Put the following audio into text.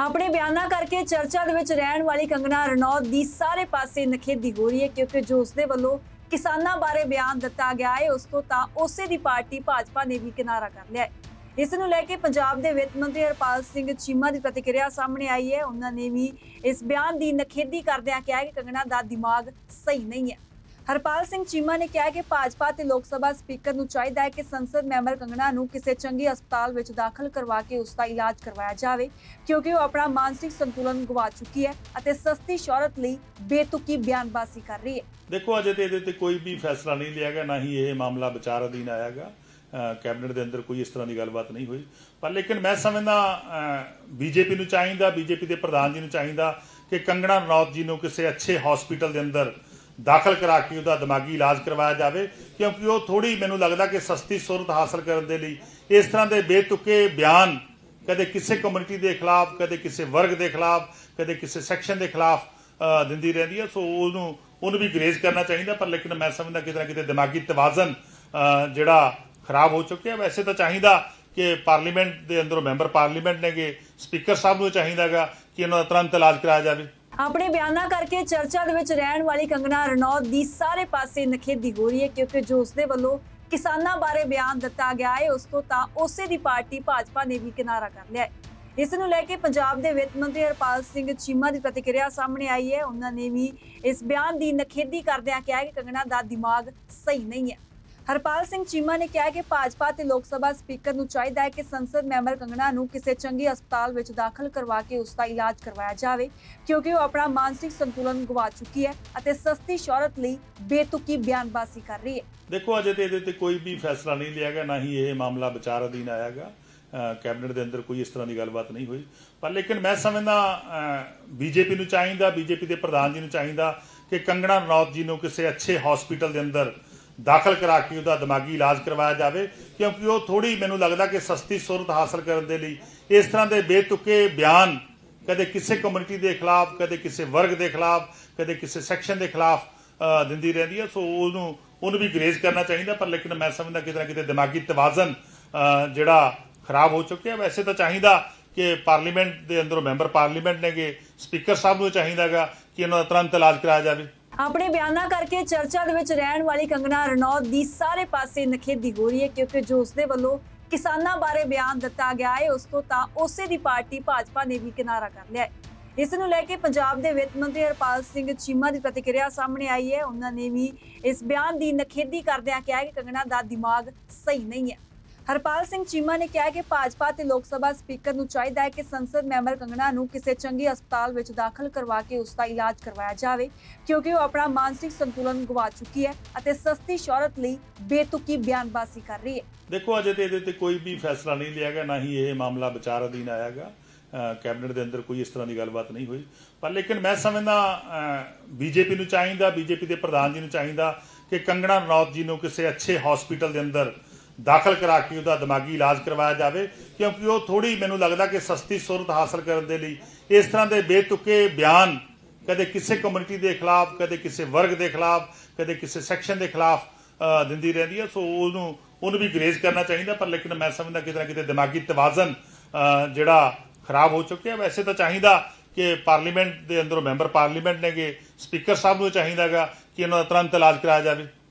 ਆਪਣੇ ਬਿਆਨਾਂ ਕਰਕੇ ਚਰਚਾ ਦੇ ਵਿੱਚ ਰਹਿਣ ਵਾਲੀ ਕੰਗਨਾ ਰਣੌਤ ਦੀ ਸਾਰੇ ਪਾਸੇ ਨਖੇਦੀ ਹੋ ਰਹੀ ਹੈ ਕਿਉਂਕਿ ਜੋ ਉਸਦੇ ਵੱਲੋਂ ਕਿਸਾਨਾਂ ਬਾਰੇ ਬਿਆਨ ਦਿੱਤਾ ਗਿਆ ਹੈ, ਉਸ ਤੋਂ ਤਾਂ ਉਸੇ ਦੀ ਪਾਰਟੀ ਭਾਜਪਾ ਨੇ ਵੀ ਕਿਨਾਰਾ ਕਰ ਲਿਆ ਹੈ। ਇਸ ਨੂੰ ਲੈ ਕੇ ਪੰਜਾਬ ਦੇ ਵਿੱਤ ਮੰਤਰੀ ਹਰਪਾਲ ਸਿੰਘ ਚੀਮਾ ਦੀ ਪ੍ਰਤੀਕਿਰਿਆ ਸਾਹਮਣੇ ਆਈ ਹੈ। ਉਹਨਾਂ ਨੇ ਵੀ ਇਸ ਬਿਆਨ ਦੀ ਨਖੇਦੀ ਕਰਦਿਆਂ ਕਿਹਾ ਕਿ ਕੰਗਨਾ ਦਾ ਦਿਮਾਗ ਸਹੀ ਨਹੀਂ ਹੈ। ਹਰਪਾਲ ਸਿੰਘ ਚੀਮਾ ਨੇ ਕਿਹਾ ਕਿ ਭਾਜਪਾ ਤੇ ਲੋਕ ਸਭਾ ਸਪੀਕਰ ਨੂੰ ਚਾਹੀਦਾ ਹੈ ਕਿ ਸੰਸਦ ਮੈਂਬਰ ਕੰਗਨਾ ਨੂੰ ਕਿਸੇ ਚੰਗੇ ਹਸਪਤਾਲ ਵਿੱਚ ਦਾਖਲ ਕਰਵਾ ਕੇ ਉਸ ਦਾ ਇਲਾਜ ਕਰਵਾਇਆ ਜਾਵੇ, ਕਿਉਂਕਿ ਉਹ ਆਪਣਾ ਮਾਨਸਿਕ ਸੰਤੁਲਨ ਗਵਾ ਚੁੱਕੀ ਹੈ ਅਤੇ ਸਸਤੀ ਸ਼ੌਹਰਤ ਲਈ ਬੇਤੁਕੀ ਬਿਆਨਬਾਜ਼ੀ ਕਰ ਰਹੀ ਹੈ। ਦੇਖੋ, ਅਜੇ ਤੇ ਇਹਦੇ ਤੇ ਕੋਈ ਵੀ ਫੈਸਲਾ ਨਹੀਂ ਲਿਆ ਗਿਆ, ਨਾ ਹੀ ਇਹ ਮਾਮਲਾ ਵਿਚਾਰ ਅਧੀਨ ਆਇਆਗਾ ਕੈਬਨਿਟ ਦੇ ਅੰਦਰ ਕੋਈ ਇਸ ਤਰ੍ਹਾਂ ਦੀ ਗੱਲਬਾਤ ਨਹੀਂ ਹੋਈ। ਪਰ ਲੇਕਿਨ ਮੈਂ ਸਮਝਦਾ ਬੀਜੇਪੀ ਨੂੰ ਚਾਹੀਦਾ, ਬੀਜੇਪੀ ਦੇ ਪ੍ਰਧਾਨ ਜੀ ਨੂੰ ਚਾਹੀਦਾ ਕਿ ਕੰਗਣਾ ਰਣੌਤ ਜੀ ਨੂੰ ਕਿਸੇ ਅੱਛੇ ਹਸਪੀਟਲ ਦੇ ਅੰਦਰ ਦਾਖਲ ਕਰਾ ਕੇ ਉਹਦਾ ਦਿਮਾਗੀ ਇਲਾਜ ਕਰਵਾਇਆ ਜਾਵੇ, ਕਿਉਂਕਿ ਉਹ ਥੋੜੀ ਮੈਨੂੰ ਲੱਗਦਾ ਕਿ ਸਸਤੀ ਸੁਰਤ ਹਾਸਲ ਕਰਨ ਦੇ ਲਈ ਇਸ ਤਰ੍ਹਾਂ ਦੇ ਬੇਤੁਕੇ ਬਿਆਨ ਕਦੇ ਕਿਸੇ ਕਮਿਊਨਿਟੀ ਦੇ ਖਿਲਾਫ, ਕਦੇ ਕਿਸੇ ਵਰਗ ਦੇ ਖਿਲਾਫ, ਕਦੇ ਕਿਸੇ ਸੈਕਸ਼ਨ ਦੇ ਖਿਲਾਫ ਦਿੰਦੀ ਰਹਿੰਦੀ ਹੈ। ਸੋ ਉਹਨੂੰ ਉਹਨੂੰ ਵੀ ਗਰੇਜ਼ ਕਰਨਾ ਚਾਹੀਦਾ, ਪਰ ਲੇਕਿਨ ਮੈਂ ਸਮਝਦਾ ਕਿਤੇ ਨਾ ਕਿਤੇ ਦਿਮਾਗੀ ਤਵਾਜ਼ਨ ਜਿਹੜਾ ਖਰਾਬ ਹੋ ਚੁੱਕਿਆ। ਵੈਸੇ ਤਾਂ ਚਾਹੀਦਾ ਕਿ ਪਾਰਲੀਮੈਂਟ ਦੇ ਅੰਦਰੋਂ ਮੈਂਬਰ ਪਾਰਲੀਮੈਂਟ ਨੇਗੇ ਸਪੀਕਰ ਸਾਹਿਬ ਨੂੰ ਚਾਹੀਦਾਗਾ ਕਿ ਇਹਨਾਂ ਦਾ ਤੁਰੰਤ ਇਲਾਜ ਕਰਾਇਆ ਜਾਵੇ। ਆਪਣੇ ਬਿਆਨਾਂ ਕਰਕੇ ਚਰਚਾ ਦੇ ਵਿੱਚ ਰਹਿਣ ਵਾਲੀ ਕੰਗਨਾ ਰਣੌਤ ਦੀ ਸਾਰੇ ਪਾਸੇ ਨਖੇਦੀ ਹੋ ਰਹੀ ਹੈ ਕਿਉਂਕਿ ਜੋ ਉਸਦੇ ਵੱਲੋਂ ਕਿਸਾਨਾਂ ਬਾਰੇ ਬਿਆਨ ਦਿੱਤਾ ਗਿਆ ਹੈ, ਉਸ ਤੋਂ ਤਾਂ ਉਸੇ ਦੀ ਪਾਰਟੀ ਭਾਜਪਾ ਨੇ ਵੀ ਕਿਨਾਰਾ ਕਰ ਲਿਆ ਹੈ। ਇਸ ਨੂੰ ਲੈ ਕੇ ਪੰਜਾਬ ਦੇ ਵਿੱਤ ਮੰਤਰੀ ਹਰਪਾਲ ਸਿੰਘ ਚੀਮਾ ਦੀ ਪ੍ਰਤੀਕਿਰਿਆ ਸਾਹਮਣੇ ਆਈ ਹੈ। ਉਹਨਾਂ ਨੇ ਵੀ ਇਸ ਬਿਆਨ ਦੀ ਨਖੇਦੀ ਕਰਦਿਆਂ ਕਿਹਾ ਕਿ ਕੰਗਨਾ ਦਾ ਦਿਮਾਗ ਸਹੀ ਨਹੀਂ ਹੈ। ਹਰਪਾਲ ਸਿੰਘ ਚੀਮਾ ਨੇ ਕਿਹਾ ਕਿ ਭਾਜਪਾ ਤੇ ਲੋਕ ਸਭਾ ਸਪੀਕਰ ਨੂੰ ਚਾਹੀਦਾ ਹੈ ਕਿ ਸੰਸਦ ਮੈਂਬਰ ਕੰਗਨਾ ਨੂੰ ਕਿਸੇ ਚੰਗੇ ਹਸਪਤਾਲ ਵਿੱਚ ਦਾਖਲ ਕਰਵਾ ਕੇ ਉਸ ਦਾ ਇਲਾਜ ਕਰਵਾਇਆ ਜਾਵੇ, ਕਿਉਂਕਿ ਉਹ ਆਪਣਾ ਮਾਨਸਿਕ ਸੰਤੁਲਨ ਗਵਾ ਚੁੱਕੀ ਹੈ ਅਤੇ ਸਸਤੀ ਸ਼ੌਹਰਤ ਲਈ ਬੇਤੁਕੀ ਬਿਆਨਬਾਜ਼ੀ ਕਰ ਰਹੀ ਹੈ। ਦੇਖੋ, ਅਜੇ ਤੇ ਇਹਦੇ ਤੇ ਕੋਈ ਵੀ ਫੈਸਲਾ ਨਹੀਂ ਲਿਆ ਗਿਆ, ਨਾ ਹੀ ਇਹ ਮਾਮਲਾ ਵਿਚਾਰ ਅਧੀਨ ਆਇਆਗਾ ਕੈਬਨਿਟ ਦੇ ਅੰਦਰ ਕੋਈ ਇਸ ਤਰ੍ਹਾਂ ਦੀ ਗੱਲਬਾਤ ਨਹੀਂ ਹੋਈ। ਪਰ ਲੇਕਿਨ ਮੈਂ ਸਮਝਦਾ ਬੀਜੇਪੀ ਨੂੰ ਚਾਹੀਦਾ, ਬੀਜੇਪੀ ਦੇ ਪ੍ਰਧਾਨ ਜੀ ਨੂੰ ਚਾਹੀਦਾ ਕਿ ਕੰਗਣਾ ਰਣੌਤ ਜੀ ਨੂੰ ਕਿਸੇ ਅੱਛੇ ਹਸਪੀਟਲ ਦੇ ਅੰਦਰ ਦਾਖਲ ਕਰਾ ਕੇ ਉਹਦਾ ਦਿਮਾਗੀ ਇਲਾਜ ਕਰਵਾਇਆ ਜਾਵੇ, ਕਿਉਂਕਿ ਉਹ ਥੋੜੀ ਮੈਨੂੰ ਲੱਗਦਾ ਕਿ ਸਸਤੀ ਸੁਰਤ ਹਾਸਲ ਕਰਨ ਦੇ ਲਈ ਇਸ ਤਰ੍ਹਾਂ ਦੇ ਬੇਤੁਕੇ ਬਿਆਨ ਕਦੇ ਕਿਸੇ ਕਮਿਊਨਿਟੀ ਦੇ ਖਿਲਾਫ, ਕਦੇ ਕਿਸੇ ਵਰਗ ਦੇ ਖਿਲਾਫ, ਕਦੇ ਕਿਸੇ ਸੈਕਸ਼ਨ ਦੇ ਖਿਲਾਫ ਦਿੰਦੀ ਰਹਿੰਦੀ ਹੈ। ਸੋ ਉਹਨੂੰ ਉਹਨੂੰ ਵੀ ਗਰੇਜ਼ ਕਰਨਾ ਚਾਹੀਦਾ, ਪਰ ਲੇਕਿਨ ਮੈਂ ਸਮਝਦਾ ਕਿਤੇ ਨਾ ਕਿਤੇ ਦਿਮਾਗੀ ਤਵਾਜ਼ਨ ਜਿਹੜਾ ਖਰਾਬ ਹੋ ਚੁੱਕਿਆ। ਵੈਸੇ ਤਾਂ ਚਾਹੀਦਾ ਕਿ ਪਾਰਲੀਮੈਂਟ ਦੇ ਅੰਦਰੋਂ ਮੈਂਬਰ ਪਾਰਲੀਮੈਂਟ ਨੇਗੇ ਸਪੀਕਰ ਸਾਹਿਬ ਨੂੰ ਚਾਹੀਦਾਗਾ ਕਿ ਇਹਨਾਂ ਦਾ ਤੁਰੰਤ ਇਲਾਜ ਕਰਾਇਆ ਜਾਵੇ। ਆਪਣੇ ਬਿਆਨਾਂ ਕਰਕੇ ਚਰਚਾ ਦੇ ਵਿੱਚ ਰਹਿਣ ਵਾਲੀ ਕੰਗਨਾ ਰਣੌਤ ਦੀ ਸਾਰੇ ਪਾਸੇ ਨਖੇਦੀ ਹੋ ਰਹੀ ਹੈ ਕਿਉਂਕਿ ਜੋ ਉਸਦੇ ਵੱਲੋਂ ਕਿਸਾਨਾਂ ਬਾਰੇ ਬਿਆਨ ਦਿੱਤਾ ਗਿਆ ਹੈ, ਉਸ ਤੋਂ ਤਾਂ ਉਸੇ ਦੀ ਪਾਰਟੀ ਭਾਜਪਾ ਨੇ ਵੀ ਕਿਨਾਰਾ ਕਰ ਲਿਆ ਹੈ। ਇਸ ਨੂੰ ਲੈ ਕੇ ਪੰਜਾਬ ਦੇ ਵਿੱਤ ਮੰਤਰੀ ਹਰਪਾਲ ਸਿੰਘ ਚੀਮਾ ਦੀ ਪ੍ਰਤੀਕਿਰਿਆ ਸਾਹਮਣੇ ਆਈ ਹੈ। ਉਹਨਾਂ ਨੇ ਵੀ ਇਸ ਬਿਆਨ ਦੀ ਨਖੇਦੀ ਕਰਦਿਆਂ ਕਿਹਾ ਕਿ ਕੰਗਨਾ ਦਾ ਦਿਮਾਗ ਸਹੀ ਨਹੀਂ ਹੈ। ਹਰਪਾਲ ਸਿੰਘ ਚੀਮਾ ਨੇ ਕਿਹਾ ਕਿ ਭਾਜਪਾ ਤੇ ਲੋਕ ਸਭਾ ਸਪੀਕਰ ਨੂੰ ਚਾਹੀਦਾ ਹੈ ਕਿ ਸੰਸਦ ਮੈਂਬਰ ਕੰਗਨਾ ਨੂੰ ਕਿਸੇ ਚੰਗੇ ਹਸਪਤਾਲ ਵਿੱਚ ਦਾਖਲ ਕਰਵਾ ਕੇ ਉਸ ਦਾ ਇਲਾਜ ਕਰਵਾਇਆ ਜਾਵੇ, ਕਿਉਂਕਿ ਉਹ ਆਪਣਾ ਮਾਨਸਿਕ ਸੰਤੁਲਨ ਗਵਾ ਚੁੱਕੀ ਹੈ ਅਤੇ ਸਸਤੀ ਸ਼ੌਹਰਤ ਲਈ ਬੇਤੁਕੀ ਬਿਆਨਬਾਜ਼ੀ ਕਰ ਰਹੀ ਹੈ। ਦੇਖੋ, ਅਜੇ ਤੇ ਇਹਦੇ ਤੇ ਕੋਈ ਵੀ ਫੈਸਲਾ ਨਹੀਂ ਲਿਆ ਗਿਆ, ਨਾ ਹੀ ਇਹ ਮਾਮਲਾ ਵਿਚਾਰ ਅਧੀਨ ਆਇਆਗਾ ਕੈਬਨਿਟ ਦੇ ਅੰਦਰ ਕੋਈ ਇਸ ਤਰ੍ਹਾਂ ਦੀ ਗੱਲਬਾਤ ਨਹੀਂ ਹੋਈ। ਪਰ ਲੇਕਿਨ ਮੈਂ ਸਮਝਦਾ ਬੀਜੇਪੀ ਨੂੰ ਚਾਹੀਦਾ, ਬੀਜੇਪੀ ਦੇ ਪ੍ਰਧਾਨ ਜੀ ਨੂੰ ਚਾਹੀਦਾ ਕਿ ਕੰਗਣਾ ਰਣੌਤ ਜੀ ਨੂੰ ਕਿਸੇ ਅੱਛੇ ਹਸਪੀਟਲ ਦੇ ਅੰਦਰ ਦਾਖਲ ਕਰਾ ਕੇ ਉਹਦਾ ਦਿਮਾਗੀ ਇਲਾਜ ਕਰਵਾਇਆ ਜਾਵੇ, ਕਿਉਂਕਿ ਉਹ ਥੋੜੀ ਮੈਨੂੰ ਲੱਗਦਾ ਕਿ ਸਸਤੀ ਸੁਰਤ ਹਾਸਲ ਕਰਨ ਦੇ ਲਈ ਇਸ ਤਰ੍ਹਾਂ ਦੇ ਬੇਤੁਕੇ ਬਿਆਨ ਕਦੇ ਕਿਸੇ ਕਮਿਊਨਿਟੀ ਦੇ ਖਿਲਾਫ, ਕਦੇ ਕਿਸੇ ਵਰਗ ਦੇ ਖਿਲਾਫ, ਕਦੇ ਕਿਸੇ ਸੈਕਸ਼ਨ ਦੇ ਖਿਲਾਫ ਦਿੰਦੀ ਰਹਿੰਦੀ ਹੈ। ਸੋ ਉਹਨੂੰ ਉਹਨੂੰ ਵੀ ਗਰੇਜ਼ ਕਰਨਾ ਚਾਹੀਦਾ, ਪਰ ਲੇਕਿਨ ਮੈਂ ਸਮਝਦਾ ਕਿਤੇ ਨਾ ਕਿਤੇ ਦਿਮਾਗੀ ਤਵਾਜ਼ਨ ਜਿਹੜਾ ਖਰਾਬ ਹੋ ਚੁੱਕਿਆ। ਵੈਸੇ ਤਾਂ ਚਾਹੀਦਾ ਕਿ ਪਾਰਲੀਮੈਂਟ ਦੇ ਅੰਦਰੋਂ ਮੈਂਬਰ ਪਾਰਲੀਮੈਂਟ ਨੇਗੇ ਸਪੀਕਰ ਸਾਹਿਬ ਨੂੰ ਚਾਹੀਦਾਗਾ ਕਿ ਇਹਨਾਂ ਦਾ ਤੁਰੰਤ ਇਲਾਜ ਕਰਾਇਆ ਜਾਵੇ।